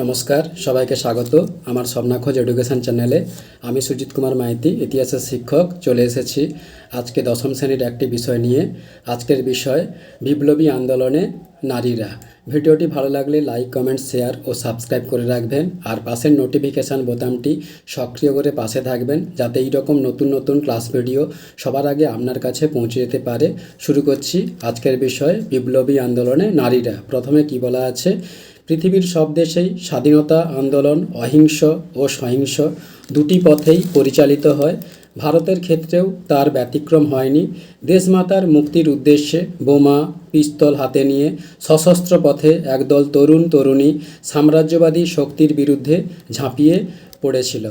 নমস্কার, সবাইকে স্বাগত। আমার স্বপ্নাখোঁজ এডুকেশন চ্যানেলে আমি সুজিত কুমার মাইতি, ইতিহাসের শিক্ষক। চলে এসেছি আজকে দশম শ্রেণির একটি বিষয় নিয়ে। আজকের বিষয়, বিপ্লবী আন্দোলনে নারীরা। ভিডিওটি ভালো লাগলে লাইক, কমেন্ট, শেয়ার ও সাবস্ক্রাইব করে রাখবেন। আর পাশের নোটিফিকেশান বোতামটি সক্রিয় করে পাশে থাকবেন, যাতে এই রকম নতুন নতুন ক্লাস ভিডিও সবার আগে আপনার কাছে পৌঁছে যেতে পারে। শুরু করছি আজকের বিষয়, বিপ্লবী আন্দোলনে নারীরা। প্রথমে কি বলা আছে? পৃথিবীর সব দেশেই স্বাধীনতা, আন্দোলন, অহিংস ও সহিংস দুটি পথেই পরিচালিত হয়। ভারতের ক্ষেত্রেও তার ব্যতিক্রম হয়নি। দেশমাতার মুক্তির উদ্দেশ্যে বোমা, পিস্তল হাতে নিয়ে সশস্ত্র পথে একদল তরুণ তরুণী সাম্রাজ্যবাদী শক্তির বিরুদ্ধে ঝাঁপিয়ে পড়েছিল।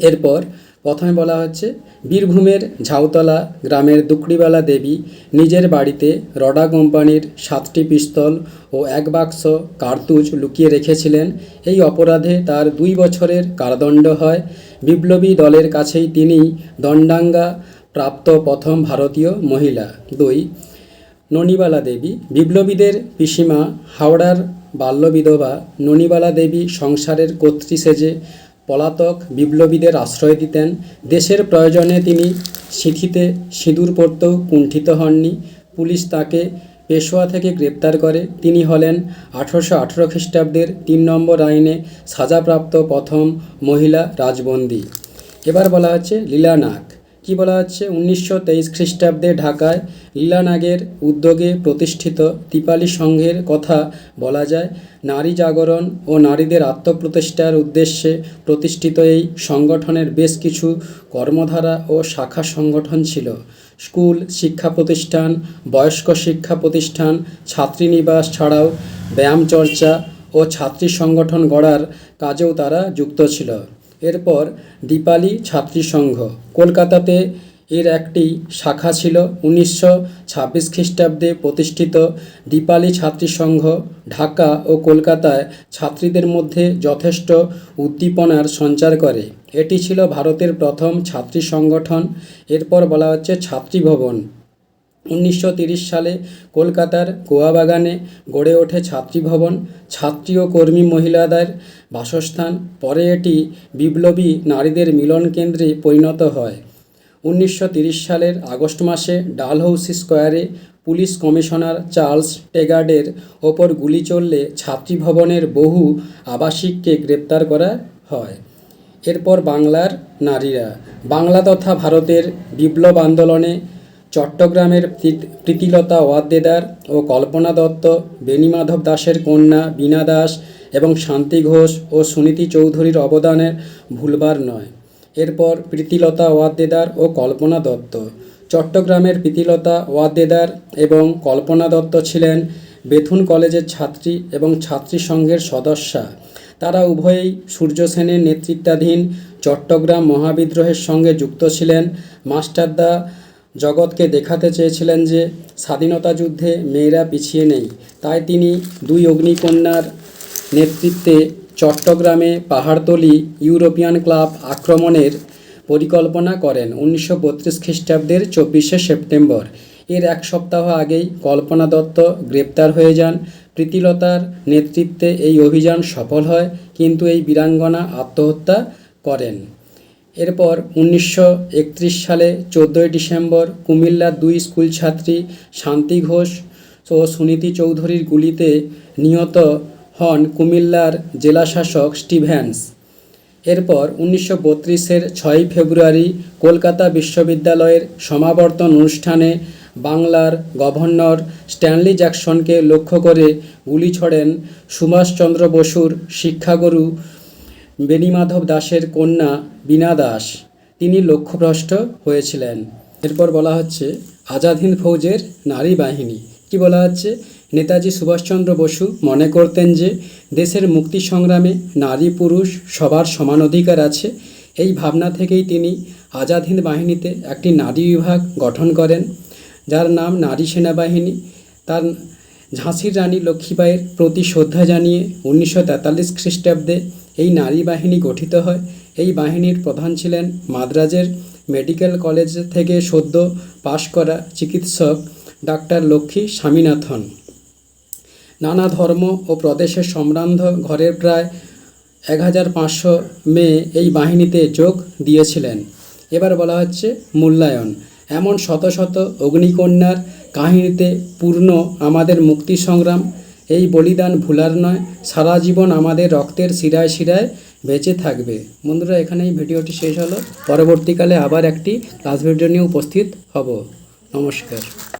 এরপর প্রথমে বলা হচ্ছে, বীরভূমের ঝাউতলা গ্রামের দুকড়িবালা দেবী নিজের বাড়িতে রডা কোম্পানির সাতটি পিস্তল ও এক বাক্স কার্তুজ লুকিয়ে রেখেছিলেন। এই অপরাধে তার দুই বছরের কারাদণ্ড হয়। বিপ্লবী দলের কাছেই তিনি দণ্ডাঙ্গা প্রাপ্ত প্রথম ভারতীয় মহিলা। দুই, ননিবালা দেবী। বিপ্লবীদের পিসিমা হাওড়ার বাল্যবিধবা ননিবালা দেবী সংসারের কর্ত্রী সেজে পলাতক বিপ্লবীদের আশ্রয় দিতেন। দেশের প্রয়োজনে তিনি সিঁথিতে সিঁদুর পরতেও কুণ্ঠিত হননি। পুলিশ তাকে পেশোয়া থেকে গ্রেপ্তার করে। তিনি হলেন আঠারোশো আঠেরো খ্রিস্টাব্দের তিন নম্বর আইনে সাজাপ্রাপ্ত প্রথম মহিলা রাজবন্দী। এবার বলা হচ্ছে লীলা নাগ। কী বলা হচ্ছে? উনিশশো তেইশ খ্রিস্টাব্দে ঢাকায় লীলানাগের উদ্যোগে প্রতিষ্ঠিত দীপালি সংঘের কথা বলা যায়। নারী জাগরণ ও নারীদের আত্মপ্রতিষ্ঠার উদ্দেশ্যে প্রতিষ্ঠিত এই সংগঠনের বেশ কিছু কর্মধারা ও শাখা সংগঠন ছিল। স্কুল, শিক্ষা প্রতিষ্ঠান, বয়স্ক শিক্ষা প্রতিষ্ঠান ছাত্রীনিবাস ছাড়াও ব্যায়াম চর্চা ও ছাত্রী সংগঠন গড়ার কাজেও তারা যুক্ত ছিল। এরপর দীপালি ছাত্রী সংঘ। কলকাতাতে এর একটি শাখা ছিল উনিশশো ছাব্বিশ খ্রিস্টাব্দে প্রতিষ্ঠিত। দীপালি ছাত্রী সংঘ ঢাকা ও কলকাতায় ছাত্রীদের মধ্যে যথেষ্ট উদ্দীপনার সঞ্চার করে। এটি ছিল ভারতের প্রথম ছাত্রী সংগঠন। এরপর বলা হচ্ছে ছাত্রী ভবন। উনিশশো সালে কলকাতার গোয়াবাগানে গড়ে ওঠে ছাত্রীভবন ছাত্রী ও কর্মী মহিলাদের বাসস্থান। পরে এটি বিপ্লবী নারীদের মিলন কেন্দ্রে পরিণত হয়। উনিশশো সালের আগস্ট মাসে ডালহৌসি স্কোয়ারে পুলিশ কমিশনার চার্লস টেগার্ডের ওপর গুলি চললে ছাত্রীভবনের বহু আবাসিককে গ্রেপ্তার করা হয়। এরপর বাংলার নারীরা। বাংলা তথা ভারতের বিপ্লব আন্দোলনে চট্টগ্রামের প্রীতিলতা ওয়াদ্দেদার ও কল্পনা দত্ত, বেণীমাধব দাসের কন্যা বীণা দাস এবং শান্তি ঘোষ ও সুনীতি চৌধুরীর অবদানের ভুলবার নয়। এরপর প্রীতিলতা ওয়াদ্দেদার ও কল্পনা দত্ত। চট্টগ্রামের প্রীতিলতা ওয়াদ্দেদার এবং কল্পনা দত্ত ছিলেন বেথুন কলেজের ছাত্রী এবং ছাত্রী সংঘের সদস্যা। তারা উভয়েই সূর্য সেনের নেতৃত্বাধীন চট্টগ্রাম মহাবিদ্রোহের সঙ্গে যুক্ত ছিলেন। মাস্টারদা জগৎকে দেখাতে চেয়েছিলেন যে, স্বাধীনতা যুদ্ধে মেয়েরা পিছিয়ে নেই। তাই তিনি দুই অগ্নিকন্যার নেতৃত্বে চট্টগ্রামে পাহাড়তলি ইউরোপিয়ান ক্লাব আক্রমণের পরিকল্পনা করেন উনিশশো বত্রিশ খ্রিস্টাব্দের চব্বিশে সেপ্টেম্বর। এর এক সপ্তাহ আগেই কল্পনা দত্ত গ্রেপ্তার হয়ে যান। প্রীতিলতার নেতৃত্বে এই অভিযান সফল হয়, কিন্তু এই বীরাঙ্গনা আত্মহত্যা করেন। এরপর উনিশশো একত্রিশ সালে চোদ্দোই ডিসেম্বর কুমিল্লার দুই স্কুল ছাত্রী শান্তি ঘোষ ও সুনীতি চৌধুরীর গুলিতে নিহত হন কুমিল্লার জেলাশাসক স্টিভেন্স। এরপর উনিশশো বত্রিশের ছয়ই ফেব্রুয়ারি কলকাতা বিশ্ববিদ্যালয়ের সমাবর্তন অনুষ্ঠানে বাংলার গভর্নর স্ট্যানলি জ্যাকসনকে লক্ষ্য করে গুলি ছড়েন সুভাষচন্দ্র বসুর শিক্ষাগুরু বেণীমাধব দাসের কন্যা বীণা দাস। তিনি লক্ষ্যভ্রষ্ট হয়েছিলেন। এরপর বলা হচ্ছে, আজাদ হিন্দ ফৌজের নারী বাহিনী। কি বলা হচ্ছে? নেতাজি সুভাষচন্দ্র বসু মনে করতেন যে, দেশের মুক্তি সংগ্রামে নারী পুরুষ সবার সমান অধিকার আছে। এই ভাবনা থেকেই তিনি আজাদ হিন্দ বাহিনীতে একটি নারী বিভাগ গঠন করেন, যার নাম নারী সেনাবাহিনী। তার ঝাঁসির রানী লক্ষ্মীবাইয়ের প্রতি শ্রদ্ধা জানিয়ে উনিশশো তেতাল্লিশ খ্রিস্টাব্দে এই নারী বাহিনী গঠিত হয়। এই বাহিনীর প্রধান ছিলেন মাদ্রাজের মেডিকেল কলেজ থেকে সদ্য পাশ করা চিকিৎসক ডাক্তার লক্ষ্মী স্বামীনাথন। নানা ধর্ম ও প্রদেশের সম্ভ্রান্ত ঘরের প্রায় এক হাজার পাঁচশো মেয়ে এই বাহিনীতে যোগ দিয়েছিলেন। এবার বলা হচ্ছে মূল্যায়ন। এমন শত শত অগ্নিকন্যার কাহিনীতে পূর্ণ আমাদের মুক্তি সংগ্রাম। এই বলিদান ভুলার নয়, সারা জীবন আমাদের রক্তের শিরায় শিরায় বেঁচে থাকবে। বন্ধুরা, এখানেই ভিডিওটি শেষ হলো। পরবর্তীকালে আবার একটি ক্লাস ভিডিও নিয়ে উপস্থিত হব। নমস্কার।